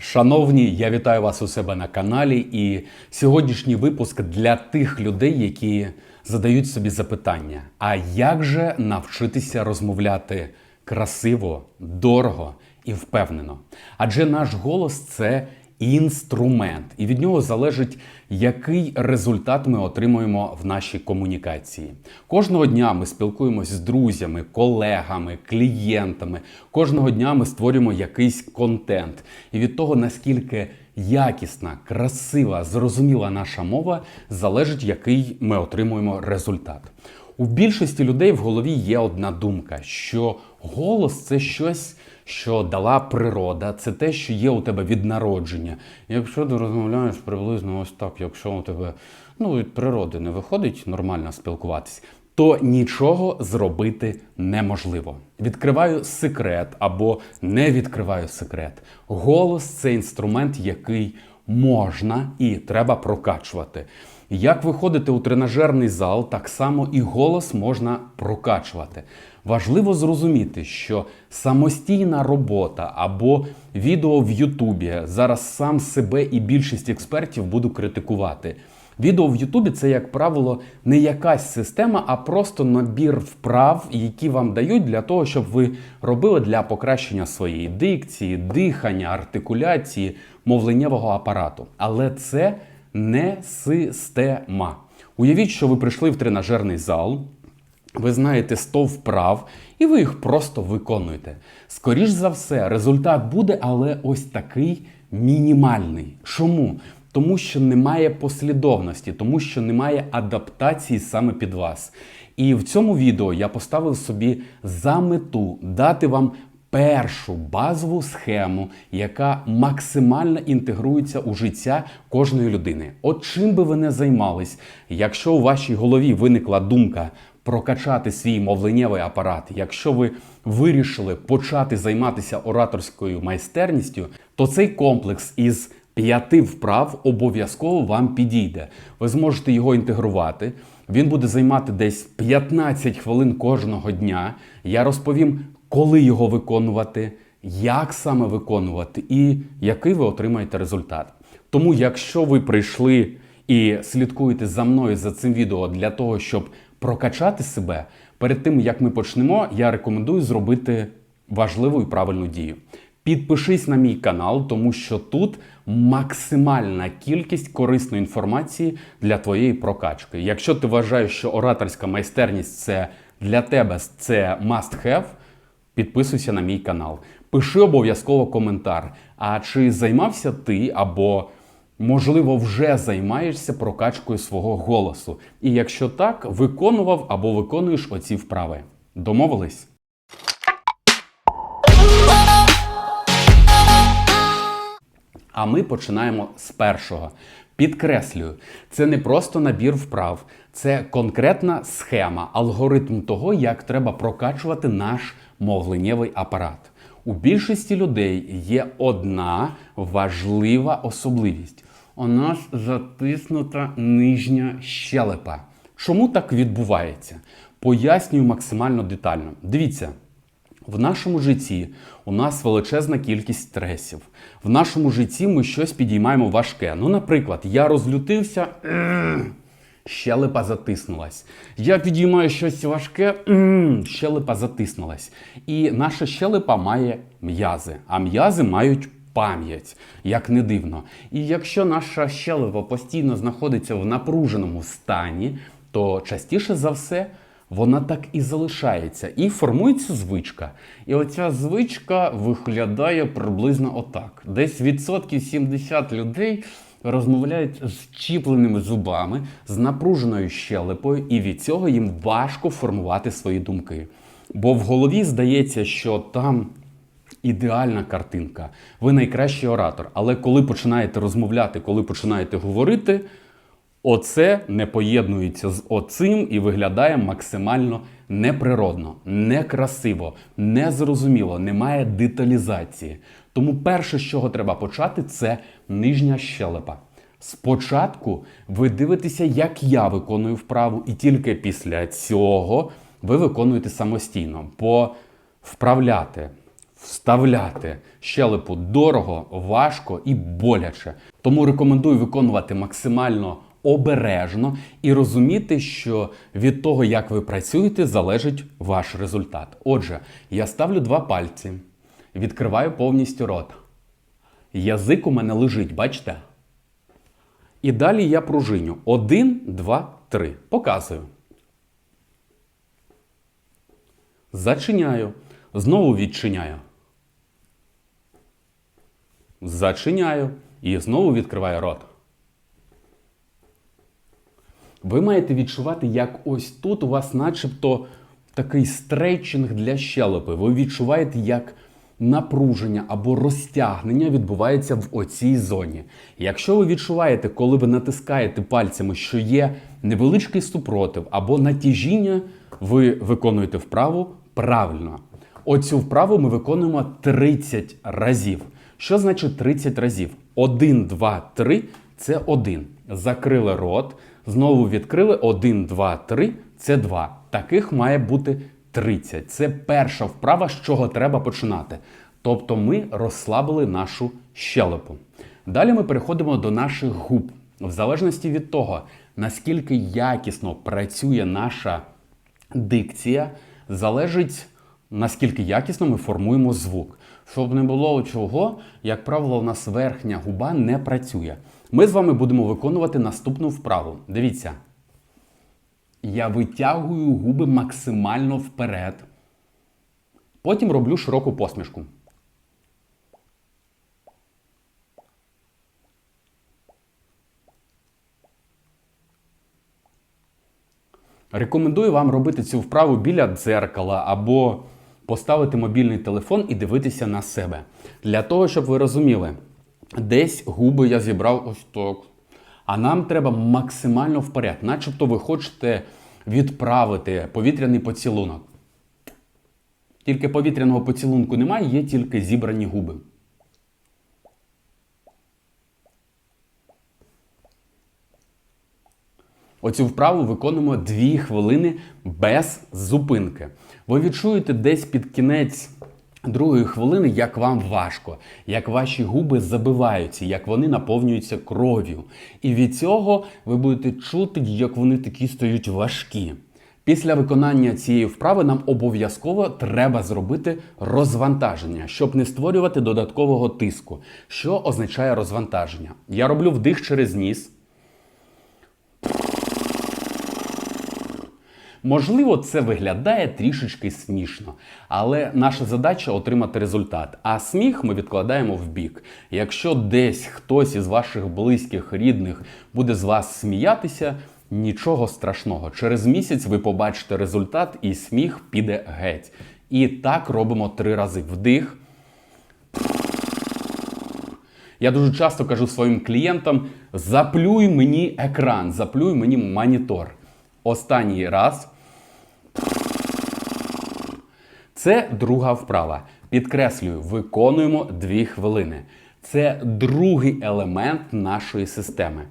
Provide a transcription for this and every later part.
Шановні, я вітаю вас у себе на каналі. І сьогоднішній випуск для тих людей, які задають собі запитання: а як же навчитися розмовляти красиво, дорого і впевнено? Адже наш голос це інструмент, і від нього залежить, який результат ми отримуємо в нашій комунікації. Кожного дня ми спілкуємось з друзями, колегами, клієнтами. Кожного дня ми створюємо якийсь контент. І від того, наскільки якісна, красива, зрозуміла наша мова, залежить, який ми отримуємо результат. У більшості людей в голові є одна думка, що голос це щось, що дала природа, це те, що є у тебе від народження. Якщо ти розмовляєш приблизно ось так, якщо у тебе ну, від природи не виходить нормально спілкуватись, то нічого зробити неможливо. Відкриваю секрет або не відкриваю секрет. Голос це інструмент, який можна і треба прокачувати. Як виходити у тренажерний зал, так само і голос можна прокачувати. Важливо зрозуміти, що самостійна робота або відео в Ютубі зараз сам себе і більшість експертів буду критикувати. Відео в Ютубі це, як правило, не якась система, а просто набір вправ, які вам дають для того, щоб ви робили для покращення своєї дикції, дихання, артикуляції, мовленнєвого апарату. Але це не система. Уявіть, що ви прийшли в тренажерний зал. Ви знаєте 100 вправ, і ви їх просто виконуєте. Скоріш за все, результат буде, але ось такий мінімальний. Чому? Тому що немає послідовності, тому що немає адаптації саме під вас. І в цьому відео я поставив собі за мету дати вам першу базову схему, яка максимально інтегрується у життя кожної людини. От чим би ви не займались, якщо у вашій голові виникла думка прокачати свій мовленнєвий апарат, якщо ви вирішили почати займатися ораторською майстерністю, то цей комплекс із п'яти вправ обов'язково вам підійде. Ви зможете його інтегрувати. Він буде займати десь 15 хвилин кожного дня. Я розповім, коли його виконувати, як саме виконувати і який ви отримаєте результат. Тому, якщо ви прийшли і слідкуєте за мною за цим відео для того, щоб прокачати себе, перед тим як ми почнемо, я рекомендую зробити важливу і правильну дію. Підпишись на мій канал, тому що тут максимальна кількість корисної інформації для твоєї прокачки. Якщо ти вважаєш, що ораторська майстерність це для тебе це must have, підписуйся на мій канал. Пиши обов'язково коментар. А чи займався ти або, можливо, вже займаєшся прокачкою свого голосу? І якщо так, виконував або виконуєш оці вправи. Домовились? А ми починаємо з першого. Підкреслюю, це не просто набір вправ, це конкретна схема, алгоритм того, як треба прокачувати наш мовленнєвий апарат. У більшості людей є одна важлива особливість. У нас затиснута нижня щелепа. Чому так відбувається? Пояснюю максимально детально. Дивіться. В нашому житті у нас величезна кількість стресів. В нашому житті ми щось підіймаємо важке. Ну, наприклад, я розлютився, щелепа затиснулась. Я підіймаю щось важке, щелепа затиснулась. І наша щелепа має м'язи, а м'язи мають пам'ять, як не дивно. І якщо наша щелепа постійно знаходиться в напруженому стані, то частіше за все вона так і залишається. І формується звичка. І оця звичка виглядає приблизно отак. Десь відсотків 70 людей розмовляють з чіпленими зубами, з напруженою щелепою, і від цього їм важко формувати свої думки. Бо в голові здається, що там. Ідеальна картинка. Ви найкращий оратор. Але коли починаєте розмовляти, коли починаєте говорити, Оце не поєднується з оцим і виглядає максимально неприродно, некрасиво, незрозуміло, немає деталізації. Тому перше, з чого треба почати, це нижня щелепа. Спочатку ви дивитеся, як я виконую вправу, і тільки після цього ви виконуєте самостійно. Бо вправляти вставляти щелепу дорого, важко і боляче. Тому рекомендую виконувати максимально обережно і розуміти, що від того, як ви працюєте, залежить ваш результат. Отже, я ставлю два пальці, відкриваю повністю рот. Язик у мене лежить, бачите? І далі я пружиню. Один, два, три. Показую. Зачиняю. Знову відчиняю. Зачиняю. І знову відкриваю рот. Ви маєте відчувати, як ось тут у вас начебто такий стрейчинг для щелепи. Ви відчуваєте, як напруження або розтягнення відбувається в оцій зоні. Якщо ви відчуваєте, коли ви натискаєте пальцями, що є невеличкий супротив або натяжіння, ви виконуєте вправу правильно. Оцю вправу ми виконуємо 30 разів. Що значить 30 разів? 1, 2, 3 це 1. Закрили рот, знову відкрили 1, 2, 3 це 2. Таких має бути 30. Це перша вправа, з чого треба починати. Тобто ми розслабили нашу щелепу. Далі ми переходимо до наших губ. В залежності від того, наскільки якісно працює наша дикція, залежить наскільки якісно ми формуємо звук. Щоб не було чого, як правило, у нас верхня губа не працює. Ми з вами будемо виконувати наступну вправу. Дивіться. Я витягую губи максимально вперед. Потім роблю широку посмішку. Рекомендую вам робити цю вправу біля дзеркала або поставити мобільний телефон і дивитися на себе. Для того, щоб ви розуміли, десь губи я зібрав ось так. А нам треба максимально вперед, начебто ви хочете відправити повітряний поцілунок. Тільки повітряного поцілунку немає, є тільки зібрані губи. Оцю вправу виконуємо 2 хвилини без зупинки. Ви відчуєте десь під кінець другої хвилини, як вам важко, як ваші губи забиваються, як вони наповнюються кров'ю. І від цього ви будете чути, як вони такі стають важкі. Після виконання цієї вправи нам обов'язково треба зробити розвантаження, щоб не створювати додаткового тиску. Що означає розвантаження? Я роблю вдих через ніс. Можливо, це виглядає трішечки смішно, але наша задача отримати результат. А сміх ми відкладаємо в бік. Якщо десь хтось із ваших близьких, рідних буде з вас сміятися, нічого страшного. Через місяць ви побачите результат, і сміх піде геть. І так робимо три рази вдих. Я дуже часто кажу своїм клієнтам: заплюй мені екран, заплюй мені монітор. Останній раз. Це друга вправа. Підкреслюю, виконуємо 2 хвилини. Це другий елемент нашої системи.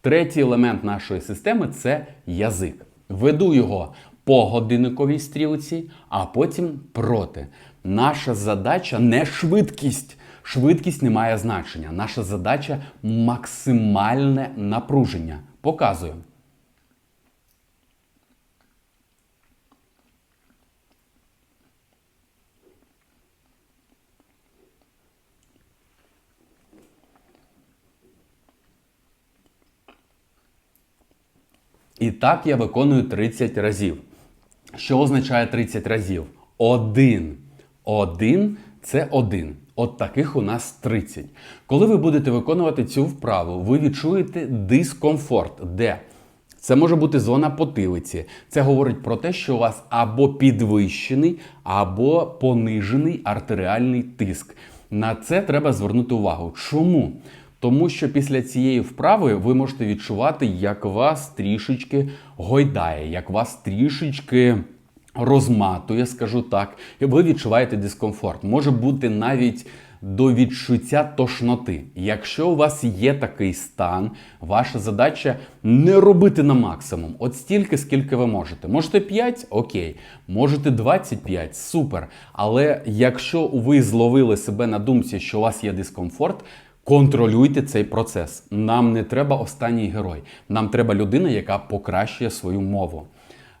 Третій елемент нашої системи це язик. Веду його по годинниковій стрілці, а потім проти. Наша задача не швидкість. Швидкість не має значення. Наша задача максимальне напруження. Показую. І так я виконую 30 разів. Що означає 30 разів? Один. Один це один. От таких у нас 30. Коли ви будете виконувати цю вправу, ви відчуєте дискомфорт. Де? Це може бути зона потилиці. Це говорить про те, що у вас або підвищений, або понижений артеріальний тиск. На це треба звернути увагу. Чому? Тому що після цієї вправи ви можете відчувати, як вас трішечки гойдає, як вас трішечки розматує, скажу так, і ви відчуваєте дискомфорт. Може бути навіть до відчуття тошноти. Якщо у вас є такий стан, ваша задача не робити на максимум. От стільки, скільки ви можете. Можете 5, окей, можете 25, супер. Але якщо ви зловили себе на думці, що у вас є дискомфорт, контролюйте цей процес. Нам не треба останній герой. Нам треба людина, яка покращує свою мову.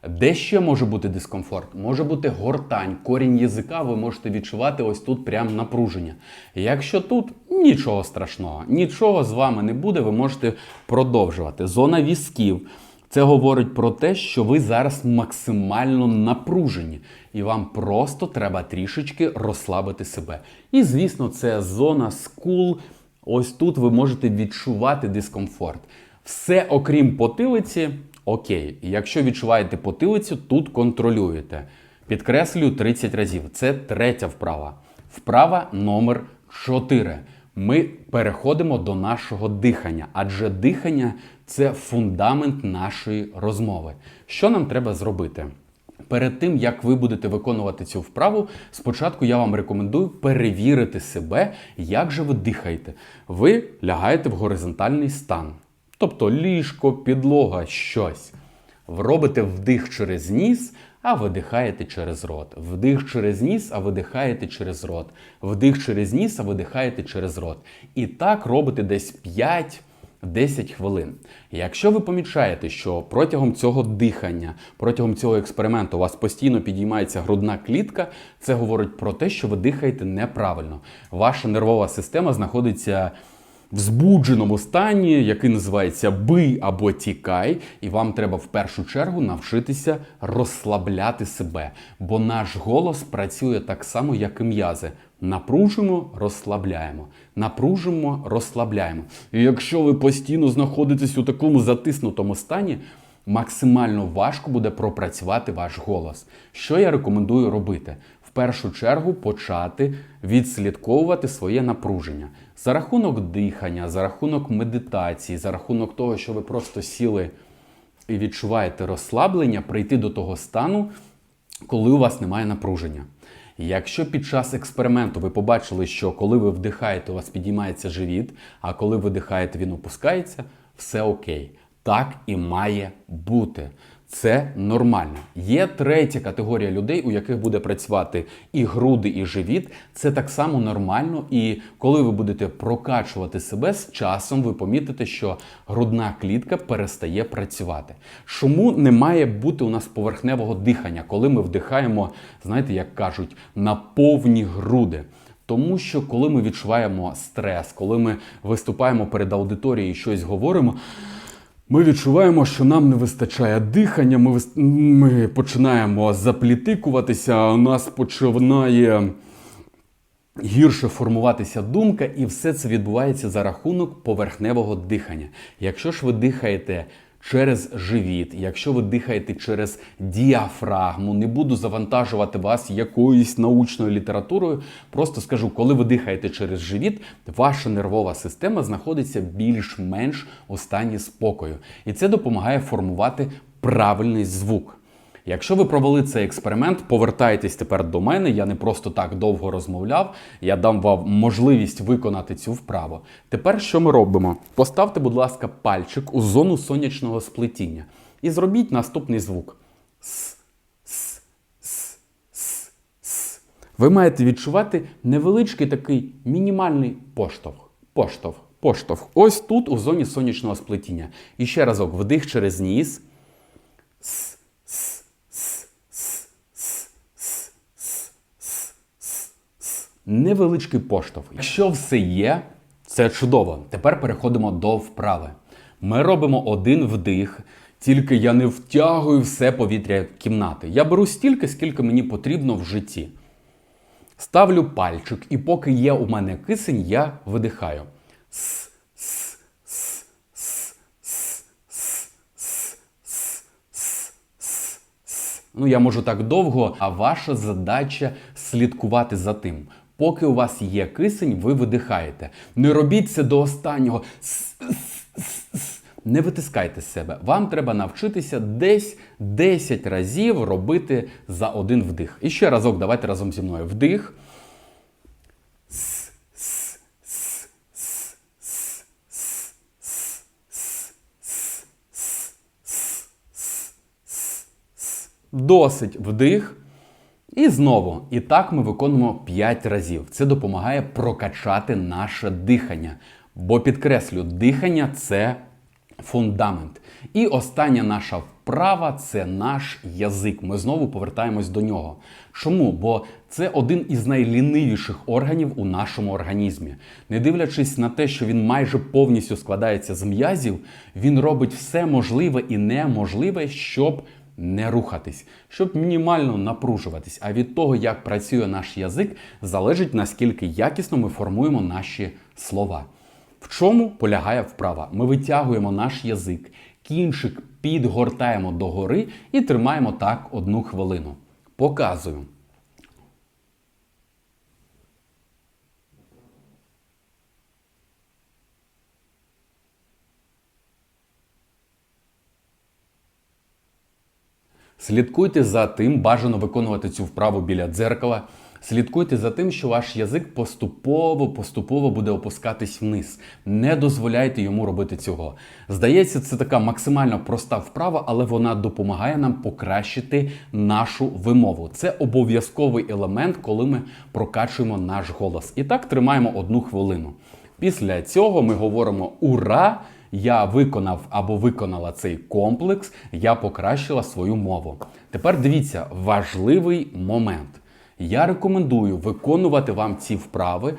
Де ще може бути дискомфорт? Може бути гортань, корінь язика, ви можете відчувати ось тут прям напруження. Якщо тут нічого страшного, нічого з вами не буде, ви можете продовжувати. Зона візків. Це говорить про те, що ви зараз максимально напружені, і вам просто треба трішечки розслабити себе. І, звісно, це зона скул. Ось тут ви можете відчувати дискомфорт. Все, окрім потилиці, окей. Якщо відчуваєте потилицю, тут контролюєте. Підкреслюю 30 разів. Це третя вправа. Вправа номер 4. Ми переходимо до нашого дихання, адже дихання це фундамент нашої розмови. Що нам треба зробити? Перед тим, як ви будете виконувати цю вправу, спочатку я вам рекомендую перевірити себе, як же ви дихаєте. Ви лягаєте в горизонтальний стан, тобто ліжко, підлога, щось. Робите вдих через ніс, а видихаєте через рот. Вдих через ніс, а видихаєте через рот. Вдих через ніс, а видихаєте через рот. І так робите десь 5. 10 хвилин. Якщо ви помічаєте, що протягом цього дихання, протягом цього експерименту у вас постійно підіймається грудна клітка, це говорить про те, що ви дихаєте неправильно. Ваша нервова система знаходиться в збудженому стані, який називається бий або тікай, і вам треба в першу чергу навчитися розслабляти себе, бо наш голос працює так само, як і м'язи. Напружимо, розслабляємо. Напружимо, розслабляємо. І якщо ви постійно знаходитесь у такому затиснутому стані, максимально важко буде пропрацювати ваш голос. Що я рекомендую робити? В першу чергу почати відслідковувати своє напруження за рахунок дихання, за рахунок медитації, за рахунок того, що ви просто сіли і відчуваєте розслаблення, прийти до того стану, коли у вас немає напруження. Якщо під час експерименту ви побачили, що коли ви вдихаєте, у вас підіймається живіт, а коли видихаєте, він опускається, все окей. Так і має бути. Це нормально. Є третя категорія людей, у яких буде працювати і груди, і живіт. Це так само нормально. І коли ви будете прокачувати себе з часом, ви помітите, що грудна клітка перестає працювати. Чому не має бути у нас поверхневого дихання, коли ми вдихаємо, знаєте, як кажуть, на повні груди? Тому що коли ми відчуваємо стрес, коли ми виступаємо перед аудиторією і щось говоримо. Ми відчуваємо, що нам не вистачає дихання, ми, вис- ми починаємо заплітикуватися, у нас починає гірше формуватися думка, і все це відбувається за рахунок поверхневого дихання. Якщо ж ви дихаєте через живіт, якщо ви дихаєте через діафрагму, не буду завантажувати вас якоюсь научною літературою, просто скажу, коли ви дихаєте через живіт, ваша нервова система знаходиться більш-менш у стані спокою. І це допомагає формувати правильний звук. Якщо ви провели цей експеримент, повертайтесь тепер до мене. Я не просто так довго розмовляв. Я дам вам можливість виконати цю вправу. Тепер що ми робимо? Поставте, будь ласка, пальчик у зону сонячного сплетіння і зробіть наступний звук. С, с, с, с, с. Ви маєте відчувати невеличкий такий мінімальний поштовх. Поштовх, поштовх. Ось тут, у зоні сонячного сплетіння. І ще разок вдих через ніс. Невеличкий поштовх. Якщо все є, це чудово. Тепер переходимо до вправи. Ми робимо один вдих, тільки я не втягую все повітря кімнати. Я беру стільки, скільки мені потрібно в житті. Ставлю пальчик, і поки є у мене кисень, я видихаю. С, с, с, с, с, с, с, с, с, с. Ну, я можу так довго, а ваша задача слідкувати за тим. Поки у вас є кисень, ви видихаєте. Не робіть це до останнього. Не витискайте з себе. Вам треба навчитися десь 10 разів робити за один вдих. І ще разок, давайте разом зі мною вдих. Досить вдих. І знову. І так ми виконуємо 5 разів. Це допомагає прокачати наше дихання. Бо підкреслю, дихання це фундамент. І остання наша вправа це наш язик. Ми знову повертаємось до нього. Чому? Бо це один із найлінивіших органів у нашому організмі. Не дивлячись на те, що він майже повністю складається з м'язів, він робить все можливе і неможливе, щоб не рухатись, щоб мінімально напружуватись. А від того, як працює наш язик, залежить наскільки якісно ми формуємо наші слова. В чому полягає вправа? Ми витягуємо наш язик, кінчик підгортаємо догори і тримаємо так одну хвилину. Показую. Слідкуйте за тим, бажано виконувати цю вправу біля дзеркала. Слідкуйте за тим, що ваш язик поступово-поступово буде опускатись вниз. Не дозволяйте йому робити цього. Здається, це така максимально проста вправа, але вона допомагає нам покращити нашу вимову. Це обов'язковий елемент, коли ми прокачуємо наш голос. І так тримаємо одну хвилину. Після цього ми говоримо Ура! Я виконав або виконала цей комплекс, я покращила свою мову. Тепер дивіться важливий момент. Я рекомендую виконувати вам ці вправи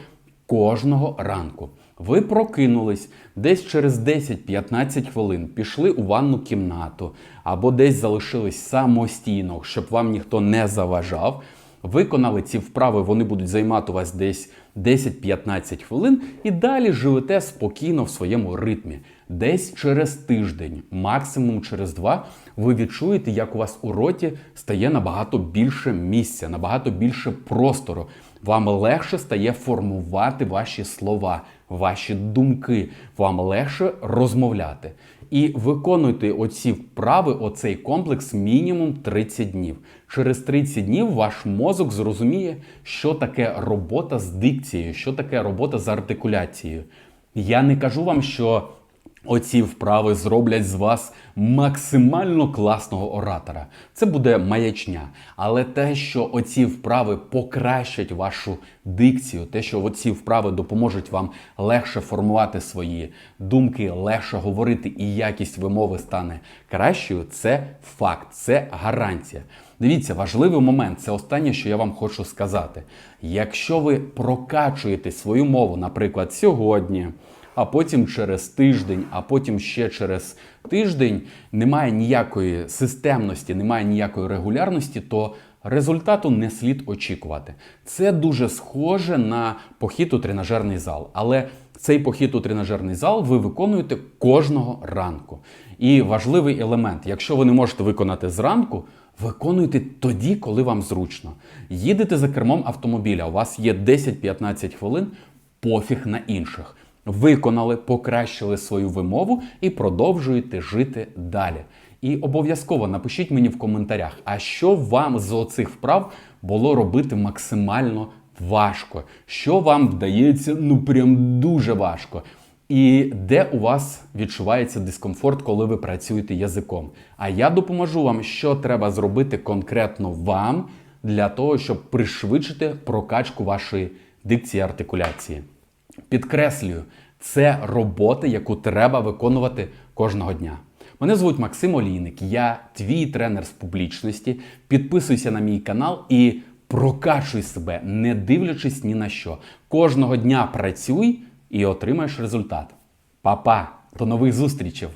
кожного ранку. Ви прокинулись десь через 10-15 хвилин, пішли у ванну кімнату або десь залишились самостійно, щоб вам ніхто не заважав. Виконали ці вправи, вони будуть займати вас десь 10-15 хвилин, і далі живете спокійно в своєму ритмі. Десь через тиждень, максимум через два, ви відчуєте, як у вас у роті стає набагато більше місця, набагато більше простору. Вам легше стає формувати ваші слова, ваші думки, вам легше розмовляти. І виконуйте оці вправи, оцей комплекс мінімум 30 днів. Через 30 днів ваш мозок зрозуміє, що таке робота з дикцією, що таке робота з артикуляцією. Я не кажу вам, що Оці вправи зроблять з вас максимально класного оратора. Це буде маячня. Але те, що оці вправи покращать вашу дикцію, те, що оці вправи допоможуть вам легше формувати свої думки, легше говорити і якість вимови стане кращою, це факт, це гарантія. Дивіться, важливий момент це останнє, що я вам хочу сказати. Якщо ви прокачуєте свою мову, наприклад, сьогодні а потім через тиждень, а потім ще через тиждень немає ніякої системності, немає ніякої регулярності, то результату не слід очікувати. Це дуже схоже на похід у тренажерний зал. Але цей похід у тренажерний зал ви виконуєте кожного ранку. І важливий елемент, якщо ви не можете виконати зранку, виконуйте тоді, коли вам зручно. Їдете за кермом автомобіля, у вас є 10-15 хвилин, пофіг на інших виконали, покращили свою вимову і продовжуєте жити далі. І обов'язково напишіть мені в коментарях, а що вам з оцих вправ було робити максимально важко, що вам вдається ну прям дуже важко. І де у вас відчувається дискомфорт, коли ви працюєте язиком. А я допоможу вам, що треба зробити конкретно вам для того, щоб пришвидшити прокачку вашої дикції артикуляції. Підкреслюю, це робота, яку треба виконувати кожного дня. Мене звуть Максим Олійник, я твій тренер з публічності. Підписуйся на мій канал і прокачуй себе, не дивлячись ні на що. Кожного дня працюй і отримаєш результат. Па-па! До нових зустрічей!